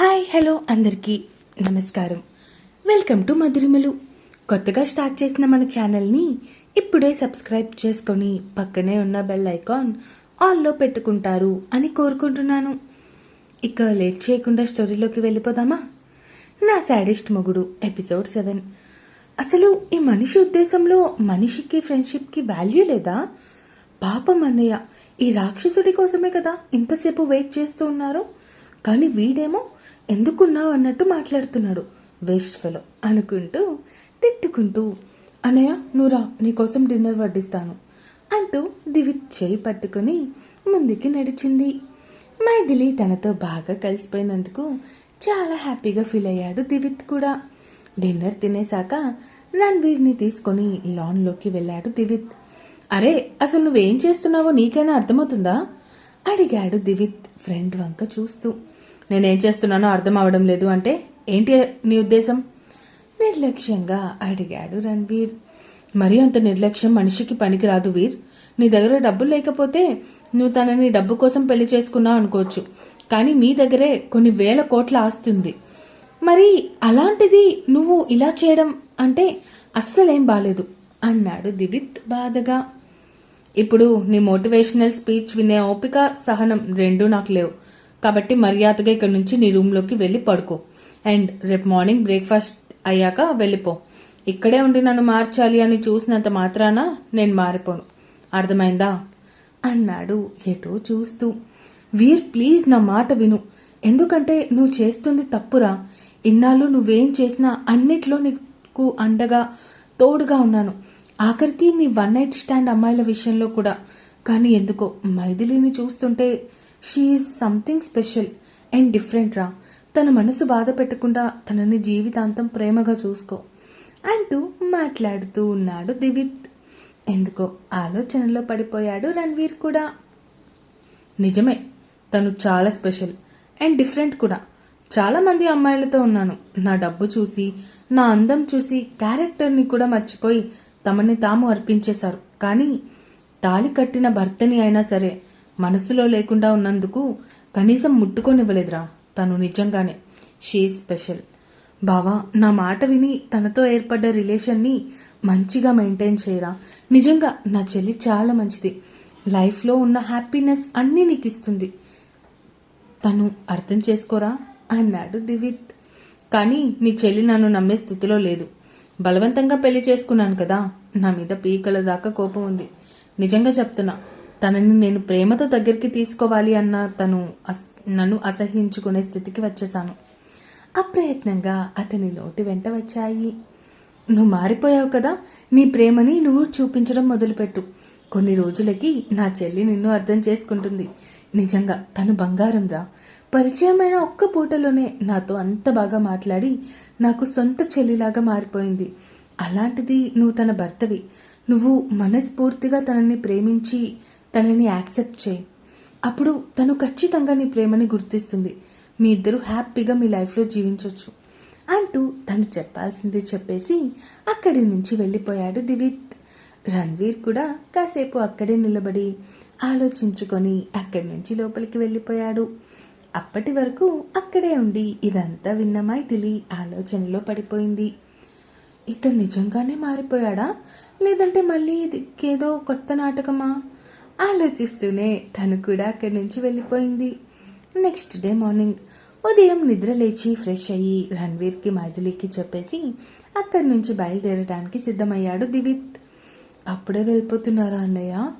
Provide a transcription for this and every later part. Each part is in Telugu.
హాయ్ హలో అందరికీ నమస్కారం. Welcome to Madhurimalu. కొత్తగా స్టార్ట్ చేసిన మన ఛానల్ని ఇప్పుడే సబ్స్క్రైబ్ చేసుకొని పక్కనే ఉన్న బెల్ ఐకాన్ ఆల్లో పెట్టుకుంటారు అని కోరుకుంటున్నాను. ఇక లేట్ చేయకుండా స్టోరీలోకి వెళ్ళిపోదామా? నా శాడిస్ట్ మొగుడు ఎపిసోడ్ సెవెన్. అసలు ఈ మనిషి ఉద్దేశంలో మనిషికి ఫ్రెండ్షిప్కి వాల్యూ లేదా? పాపం అన్నయ్య ఈ రాక్షసుడి కోసమే కదా ఇంతసేపు వెయిట్ చేస్తూ ఉన్నారు? కానీ వీడేమో ఎందుకున్నావు అన్నట్టు మాట్లాడుతున్నాడు. వేస్ట్ ఫెలో అనుకుంటూ తిట్టుకుంటూ అనయ్య నూరా నీకోసం డిన్నర్ వడ్డిస్తాను అంటూ దివిత్ చేయి పట్టుకుని ముందుకి నడిచింది. మైథిలి తనతో బాగా కలిసిపోయినందుకు చాలా హ్యాపీగా ఫీల్ అయ్యాడు దివిత్ కూడా. డిన్నర్ తినేశాక రణ్వీర్ని తీసుకొని లాన్లోకి వెళ్ళాడు దివిత్. అరే అసలు నువ్వేం చేస్తున్నావో నీకైనా అర్థమవుతుందా? అడిగాడు దివిత్ ఫ్రెండ్ వంక చూస్తూ. నేనేం చేస్తున్నానో అర్థం అవడం లేదు అంటే ఏంటి నీ ఉద్దేశం? నిర్లక్ష్యంగా అడిగాడు రణ్వీర్ మరీ అంత నిర్లక్ష్యం మనిషికి పనికిరాదు వీర్. నీ దగ్గర డబ్బులు లేకపోతే నువ్వు తనని డబ్బు కోసం పెళ్ళి చేసుకున్నావు అనుకోవచ్చు. కానీ మీ దగ్గరే కొన్ని వేల కోట్ల ఆస్తి ఉంది. మరి అలాంటిది నువ్వు ఇలా చేయడం అంటే అస్సలేం బాలేదు అన్నాడు దివిత్ బాధగా. ఇప్పుడు నీ మోటివేషనల్ స్పీచ్ వినే ఓపిక సహనం రెండూ నాకు లేవు. కాబట్టి మర్యాదగా ఇక్కడ నుంచి నీ రూమ్లోకి వెళ్ళి పడుకో. అండ్ రేపు మార్నింగ్ బ్రేక్ఫాస్ట్ అయ్యాక వెళ్ళిపో. ఇక్కడే ఉండి నన్ను మార్చాలి అని చూసినంత మాత్రాన నేను మారిపోను. అర్థమైందా? అన్నాడు ఎటో చూస్తూ. వీర్ ప్లీజ్ నా మాట విను. ఎందుకంటే నువ్వు చేస్తుంది తప్పురా. ఇన్నాళ్ళు నువ్వేం చేసినా అన్నిట్లో నీకు అండగా తోడుగా ఉన్నాను. ఆఖరికి నీ వన్ నైట్ స్టాండ్ అమ్మాయిల విషయంలో కూడా. కానీ ఎందుకో మైథిలిని చూస్తుంటే she's something special and different రా. తన మనసు బాధ పెట్టకుండా తనని జీవితాంతం ప్రేమగా చూసుకో. అంటూ మాట్లాడుతూ ఉన్నాడు దివిత్. ఎందుకో ఆలోచనలో పడిపోయాడు రణ్వీర్ కూడా. నిజమే తను చాలా స్పెషల్ అండ్ డిఫరెంట్ కూడా. చాలామంది అమ్మాయిలతో ఉన్నాను. నా డబ్బు చూసి నా అందం చూసి క్యారెక్టర్ని కూడా మర్చిపోయి తమని తాము అర్పించేశారు. కానీ తాలి కట్టిన భర్తని అయినా సరే మనసులో లేకుండా ఉన్నందుకు కనీసం ముట్టుకోనివ్వలేదురా. తను నిజంగానే. She special. బావా నా మాట విని తనతో ఏర్పడ్డ రిలేషన్ని మంచిగా మెయింటైన్ చేయరా? నిజంగా నా చెల్లి చాలా మంచిది. లైఫ్లో ఉన్న హ్యాపీనెస్ అన్నీ నీకు ఇస్తుంది తను అర్థం చేసుకోరా? అన్నాడు దివిత్ కానీ నీ చెల్లి నన్ను నమ్మే స్థితిలో లేదు. బలవంతంగా పెళ్ళి చేసుకున్నాను కదా. నా మీద పీకల దాకా కోపం ఉంది. నిజంగా చెప్తున్నా. తనని నేను ప్రేమతో దగ్గరికి తీసుకోవాలి అన్న తను అస్ నన్ను అసహించుకునే స్థితికి వచ్చేశాను. అప్రయత్నంగా అతని నోటి వెంట వచ్చాయి. నువ్వు మారిపోయావు కదా నీ ప్రేమని నువ్వు చూపించడం మొదలుపెట్టు. కొన్ని రోజులకి నా చెల్లి నిన్ను అర్థం చేసుకుంటుంది. నిజంగా తను బంగారం రా పరిచయమైన ఒక్క పూటలోనే నాతో అంత బాగా మాట్లాడి నాకు సొంత చెల్లిలాగా మారిపోయింది. అలాంటిది నువ్వు తన భర్తవి. నువ్వు మనస్ఫూర్తిగా తనని ప్రేమించి తనని యాక్సెప్ట్ చేయి. అప్పుడు తను ఖచ్చితంగా నీ ప్రేమని గుర్తిస్తుంది. మీ ఇద్దరు హ్యాపీగా మీ లైఫ్లో జీవించవచ్చు అంటూ తను చెప్పాల్సింది చెప్పేసి అక్కడి నుంచి వెళ్ళిపోయాడు దివిత్ రణ్వీర్ కూడా కాసేపు అక్కడే నిలబడి ఆలోచించుకొని అక్కడి నుంచి లోపలికి వెళ్ళిపోయాడు. అప్పటి వరకు అక్కడే ఉండి ఇదంతా విన్న మైథిలి ఆలోచనలో పడిపోయింది. ఇతను నిజంగానే మారిపోయాడా? లేదంటే మళ్ళీ ఇదికేదో ఏదో కొత్త నాటకమా? ఆలోచిస్తూనే తను కూడా అక్కడి నుంచి వెళ్ళిపోయింది. నెక్స్ట్ డే మార్నింగ్ ఉదయం నిద్ర లేచి ఫ్రెష్ అయ్యి రణ్వీర్కి మైథిలికి చెప్పేసి అక్కడి నుంచి బయలుదేరడానికి సిద్ధమయ్యాడు దివిత్. అప్పుడే వెళ్ళిపోతున్నారా అన్నయ్య?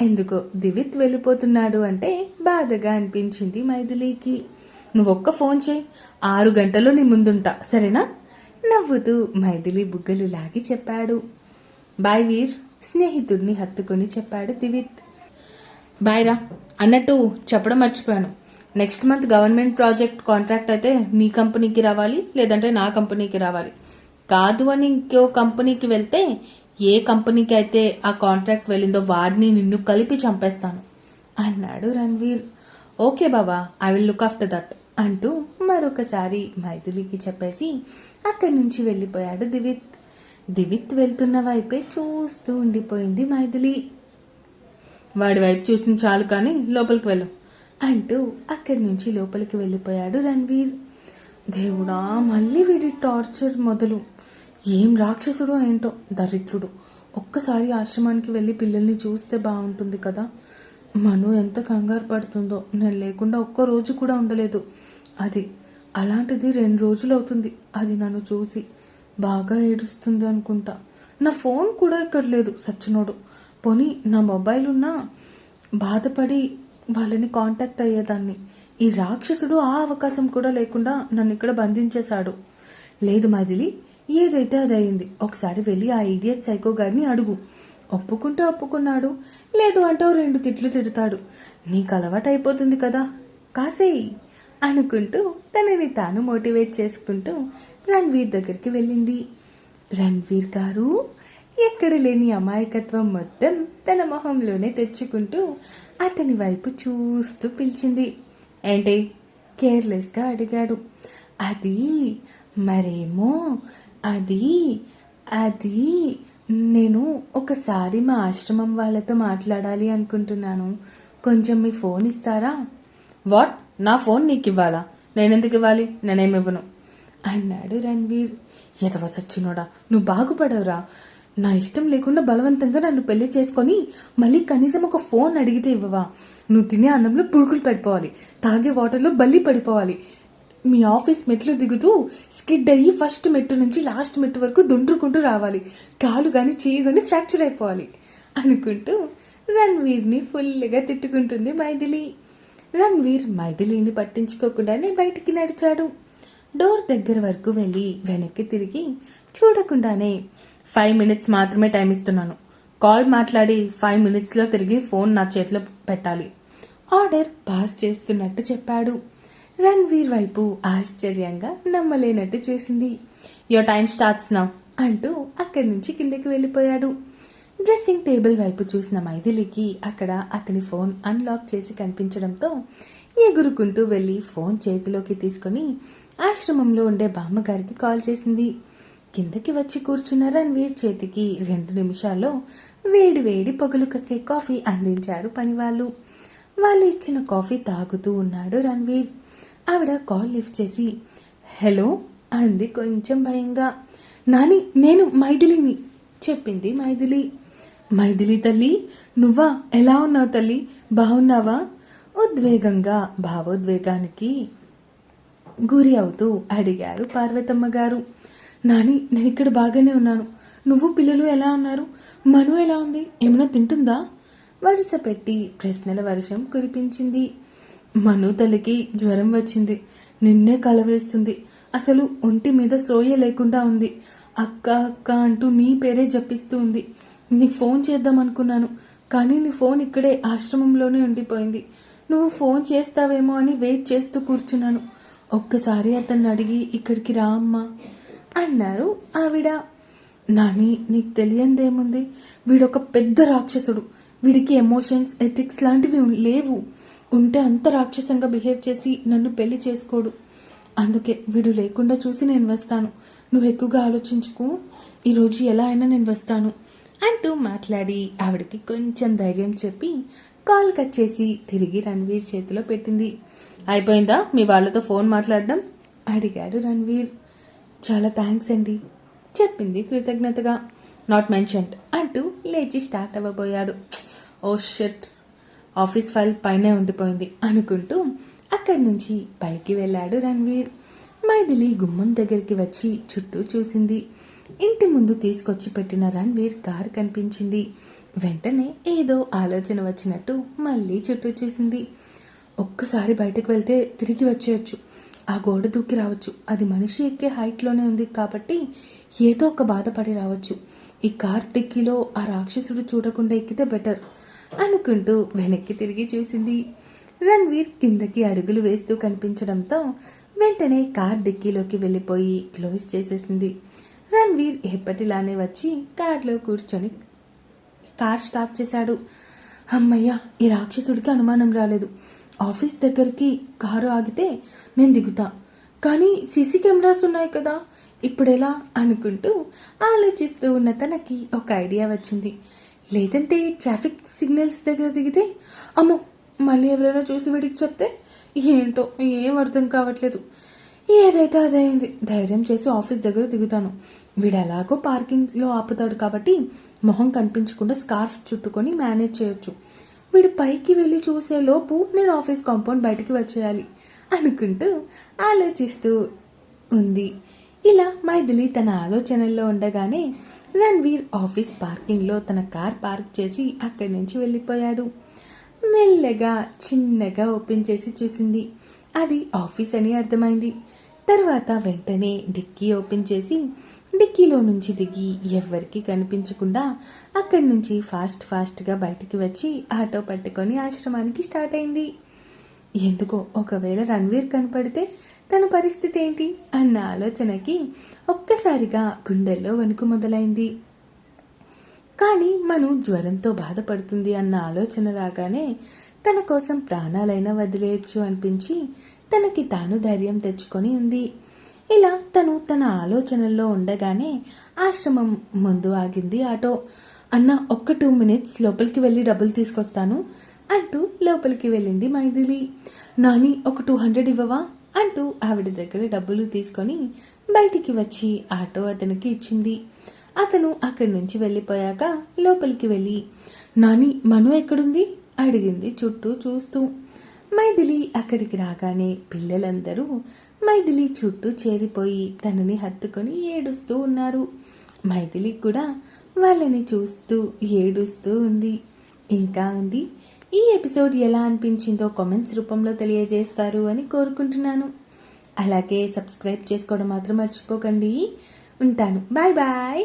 ఎందుకో దివిత్ వెళ్ళిపోతున్నాడు అంటే బాధగా అనిపించింది మైథిలికి. నువ్వు ఒక్క ఫోన్ చేయి ఆరు గంటలు నీ ముందుంటా సరేనా? నవ్వుతూ మైథిలి బుగ్గలు లాగి చెప్పాడు. బాయ్ వీర్ స్నేహితుడిని హత్తుకొని చెప్పాడు దివిత్. బాయ్ రా. అన్నట్టు చెప్పడం మర్చిపోయాను. Next month government project contract అయితే మీ కంపెనీకి రావాలి లేదంటే నా కంపెనీకి రావాలి. కాదు అని ఇంకో కంపెనీకి వెళ్తే ఏ కంపెనీకి అయితే ఆ కాంట్రాక్ట్ వెళ్ళిందో వాడిని నిన్ను కలిపి చంపేస్తాను. అన్నాడు Ranveer. Okay Baba I will look after that అంటూ మరొకసారి మైథిలికి చెప్పేసి అక్కడి నుంచి వెళ్ళిపోయాడు దివిత్. దివిత్ వెళ్తున్న వైపే చూస్తూ ఉండిపోయింది మైథిలి. వాడి వైపు చూసిన చాలు కానీ లోపలికి వెళ్ళు అంటూ అక్కడి నుంచి లోపలికి వెళ్ళిపోయాడు రణ్వీర్. దేవుడా మళ్ళీ వీడి టార్చర్ మొదలు. ఏం రాక్షసుడు ఏంటో దరిద్రుడు. ఒక్కసారి ఆశ్రమానికి వెళ్ళి పిల్లల్ని చూస్తే బాగుంటుంది కదా. మను ఎంత కంగారు పడుతుందో నేను లేకుండా ఒక్క రోజు కూడా ఉండలేదు. అది అలాంటిది రెండు రోజులు అవుతుంది. అది నన్ను చూసి బాగా ఏడుస్తుంది అనుకుంటా. నా ఫోన్ కూడా ఇక్కడ లేదు సచ్చినోడు. పోనీ నా మొబైల్ ఉన్నా బాధపడి వాళ్ళని కాంటాక్ట్ అయ్యేదాన్ని. ఈ రాక్షసుడు ఆ అవకాశం కూడా లేకుండా నన్ను ఇక్కడ బంధించేశాడు. లేదు మదిలి ఏదైతే అది అయింది ఒకసారి వెళ్ళి ఆ ఇడియట్ సైకో గారిని అడుగు. ఒప్పుకుంటే ఒప్పుకున్నాడు లేదు అంటే రెండు తిట్లు తిడతాడు. నీకు అలవాటు అయిపోతుంది కదా కాసేయి అనుకుంటూ తనని తాను మోటివేట్ చేసుకుంటూ రణ్వీర్ దగ్గరికి వెళ్ళింది. రణ్వీర్ గారు ఎక్కడ లేని అమాయకత్వం మొత్తం తన మొహంలోనే తెచ్చుకుంటూ అతని వైపు చూస్తూ పిలిచింది. ఏంటి? కేర్లెస్గా అడిగాడు. అది మరేమో? అది అది నేను ఒకసారి మా ఆశ్రమం వాళ్ళతో మాట్లాడాలి అనుకుంటున్నాను. కొంచెం మీ ఫోన్ ఇస్తారా? వాట్? నా ఫోన్ నీకు ఇవ్వాలా నేనెందుకు ఇవ్వాలి? నేనేమివ్వను అన్నాడు రణ్వీర్. ఎదవసచ్చినోడా నువ్వు బాగుపడవురా. నా ఇష్టం లేకుండా బలవంతంగా నన్ను పెళ్ళి చేసుకొని మళ్ళీ కనీసం ఒక ఫోన్ అడిగితే ఇవ్వవా? నువ్వు తినే అన్నంలో పురుగులు పడిపోవాలి. తాగే వాటర్లో బల్లి పడిపోవాలి. మీ ఆఫీస్ మెట్లు దిగుతూ స్కిడ్ అయ్యి ఫస్ట్ మెట్టు నుంచి లాస్ట్ మెట్టు వరకు దుండ్రుకుంటూ రావాలి. కాలు కానీ చేయి కానీ ఫ్రాక్చర్ అయిపోవాలి. అనుకుంటూ రణ్వీర్ని ఫుల్గా తిట్టుకుంటుంది మైథిలి. రణ్వీర్ మైథిలిని పట్టించుకోకుండానే బయటికి నడిచాడు. డోర్ దగ్గర వరకు వెళ్ళి వెనక్కి తిరిగి చూడకుండానే ఫైవ్ మినిట్స్ మాత్రమే టైం ఇస్తున్నాను. కాల్ మాట్లాడి ఫైవ్ మినిట్స్లో తిరిగి ఫోన్ నా చేతిలో పెట్టాలి. ఆర్డర్ పాస్ చేస్తున్నట్టు చెప్పాడు. రణ్వీర్ వైపు ఆశ్చర్యంగా నమ్మలేనట్టు చేసింది. యువర్ టైం స్టార్ట్స్ నా అంటూ అక్కడి నుంచి కిందకి వెళ్ళిపోయాడు. డ్రెస్సింగ్ టేబుల్ వైపు చూసిన మైథిలికి అక్కడ అతని ఫోన్ అన్లాక్ చేసి కనిపించడంతో ఎగురుకుంటూ వెళ్ళి ఫోన్ చేతిలోకి తీసుకొని ఆశ్రమంలో ఉండే బామ్మగారికి కాల్ చేసింది. కిందకి వచ్చి కూర్చున్న రణ్వీర్ చేతికి రెండు నిమిషాల్లో వేడి వేడి పొగలు కక్కే కాఫీ అందించారు పనివాళ్ళు. వాళ్ళు ఇచ్చిన కాఫీ తాగుతూ ఉన్నాడు రణ్వీర్. ఆవిడ కాల్ లిఫ్ట్ చేసి హలో అంది కొంచెం భయంగా. నాని నేను మైథిలిని చెప్పింది మైథిలి. మైథిలి తల్లి నువ్వా? ఎలా ఉన్నావు తల్లి? బాగున్నావా? ఉద్వేగంగా భావోద్వేగానికి గురి అవుతూ అడిగారు పార్వతమ్మ గారు. నాని నేను ఇక్కడ బాగానే ఉన్నాను. నువ్వు పిల్లలు ఎలా ఉన్నారు? మను ఎలా ఉంది? ఏమైనా తింటుందా? వరుస పెట్టి ప్రశ్నల వర్షం కురిపించింది. మను తల్లికి జ్వరం వచ్చింది. నిన్నే కలవరిస్తుంది. అసలు ఒంటి మీద సోయ లేకుండా ఉంది. అక్క అక్క అంటూ నీ పేరే జపిస్తూ ఉంది. నీకు ఫోన్ చేద్దాం అనుకున్నాను కానీ నీ ఫోన్ ఇక్కడే ఆశ్రమంలోనే ఉండిపోయింది. నువ్వు ఫోన్ చేస్తావేమో అని వెయిట్ చేస్తూ కూర్చున్నాను. ఒక్కసారి అతన్ని అడిగి ఇక్కడికి రా అమ్మా. అన్నారు ఆవిడ. నాని నీకు తెలియందేముంది? వీడొక పెద్ద రాక్షసుడు. వీడికి ఎమోషన్స్ ఎథిక్స్ లాంటివి లేవు. ఉంటే అంత రాక్షసంగా బిహేవ్ చేసి నన్ను పెళ్ళి చేసుకోడు. అందుకే వీడు లేకుండా చూసి నేను వస్తాను. నువ్వు ఎక్కువగా ఆలోచించుకో. ఈరోజు ఎలా అయినా నేను వస్తాను అంటూ మాట్లాడి ఆవిడకి కొంచెం ధైర్యం చెప్పి కాల్ కట్ చేసి తిరిగి రణ్వీర్ చేతిలో పెట్టింది. అయిపోయిందా? మీ వాళ్ళతో ఫోన్ మాట్లాడడం? అడిగాడు రణ్వీర్. చాలా థ్యాంక్స్ అండి. చెప్పింది కృతజ్ఞతగా. నాట్ మెన్షన్డ్ అంటూ లేచి స్టార్ట్ అవ్వబోయాడు. ఓ షెట్ ఆఫీస్ ఫైల్ పైనే ఉండిపోయింది అనుకుంటూ అక్కడి నుంచి పైకి వెళ్ళాడు రణ్వీర్. మైథిలి గుమ్మం దగ్గరికి వచ్చి చుట్టూ చూసింది. ఇంటి ముందు తీసుకొచ్చి పెట్టిన రణ్వీర్ కారు కనిపించింది. వెంటనే ఏదో ఆలోచన వచ్చినట్టు మళ్ళీ చుట్టూ చూసింది. ఒక్కసారి బయటకు వెళ్తే తిరిగి వచ్చేయచ్చు. ఆ గోడ దూకి రావచ్చు. అది మనిషి ఎక్కే హైట్లోనే ఉంది కాబట్టి ఏదో ఒక బాధపడి రావచ్చు. ఈ కార్ డిక్కీలో ఆ రాక్షసుడు చూడకుండా ఎక్కితే బెటర్ అనుకుంటూ వెనక్కి తిరిగి చూసింది. రణ్వీర్ కిందకి అడుగులు వేస్తూ కనిపించడంతో వెంటనే కార్ డిక్కీలోకి వెళ్ళిపోయి క్లోజ్ చేసేసింది. రణ్వీర్ ఎప్పటిలానే వచ్చి కార్లో కూర్చొని కార్ స్టార్ట్ చేశాడు. అమ్మయ్య ఈ రాక్షసుడికి అనుమానం రాలేదు. ఆఫీస్ దగ్గరికి కారు ఆగితే నేను దిగుతా. కానీ సీసీ కెమెరాస్ ఉన్నాయి కదా ఇప్పుడెలా అనుకుంటూ ఆలోచిస్తూ ఉన్న తనకి ఒక ఐడియా వచ్చింది. లేదంటే ట్రాఫిక్ సిగ్నల్స్ దగ్గర దిగితే అమ్మో మళ్ళీ ఎవరైనా చూసి వీడికి చెప్తే ఏంటో ఏం అర్థం కావట్లేదు. ఏదైతే అదైంది ధైర్యం చేసి ఆఫీస్ దగ్గర దిగుతాను. వీడు ఎలాగో పార్కింగ్లో ఆపుతాడు కాబట్టి మొహం కనిపించకుండా స్కార్ఫ్ చుట్టుకొని మేనేజ్ చేయొచ్చు. వీడు పైకి వెళ్ళి చూసే లోపు నేను ఆఫీస్ కాంపౌండ్ బయటికి వచ్చేయాలి అనుకుంటూ ఆలోచిస్తూ ఉంది. ఇలా మైథిలి తన ఆలోచనల్లో ఉండగానే రణ్వీర్ ఆఫీస్ పార్కింగ్లో తన కార్ పార్క్ చేసి అక్కడి నుంచి వెళ్ళిపోయాడు. మెల్లగా చిన్నగా ఓపెన్ చేసి చూసింది. అది ఆఫీస్ అని అర్థమైంది. తర్వాత వెంటనే డిక్కీ ఓపెన్ చేసి డిక్కీలో నుంచి దిగి ఎవ్వరికీ కనిపించకుండా అక్కడి నుంచి ఫాస్ట్ ఫాస్ట్గా బయటికి వచ్చి ఆటో పట్టుకొని ఆశ్రమానికి స్టార్ట్ అయింది. ఎందుకో ఒకవేళ రణ్వీర్ కనపడితే తన పరిస్థితి ఏంటి అన్న ఆలోచనకి ఒక్కసారిగా గుండెల్లో వణుకు మొదలైంది. కానీ మను జ్వరంతో బాధపడుతుంది అన్న ఆలోచన రాగానే తన కోసం ప్రాణాలైనా వదిలేయచ్చు అనిపించి తనకి తాను ధైర్యం తెచ్చుకొని ఉంది. ఇలా తను తన ఆలోచనల్లో ఉండగానే ఆశ్రమం ముందు ఆగింది. ఆటో అన్న ఒక్క టూ మినిట్స్ లోపలికి వెళ్ళి డబ్బులు తీసుకొస్తాను అంటూ లోపలికి వెళ్ళింది మైథిలి. నాని ఒక టూ హండ్రెడ్ ఇవ్వవా అంటూ ఆవిడ దగ్గర డబ్బులు తీసుకొని బయటికి వచ్చి ఆటో అతనికి ఇచ్చింది. అతను అక్కడి నుంచి వెళ్ళిపోయాక లోపలికి వెళ్ళి నాని మను ఎక్కడుంది? అడిగింది చుట్టూ చూస్తూ. మైథిలి అక్కడికి రాగానే పిల్లలందరూ మైథిలి చుట్టూ చేరిపోయి తనని హత్తుకొని ఏడుస్తూ ఉన్నారు. మైథిలి కూడా వాళ్ళని చూస్తూ ఏడుస్తూ ఉంది. ఇంకా ఉంది ఈ ఎపిసోడ్ ఎలా అనిపించిందో కామెంట్స్ రూపంలో తెలియజేస్తారు అని కోరుకుంటున్నాను. అలాగే సబ్స్క్రైబ్ చేసుకోవడం మాత్రం మర్చిపోకండి. ఉంటాను. Bye bye.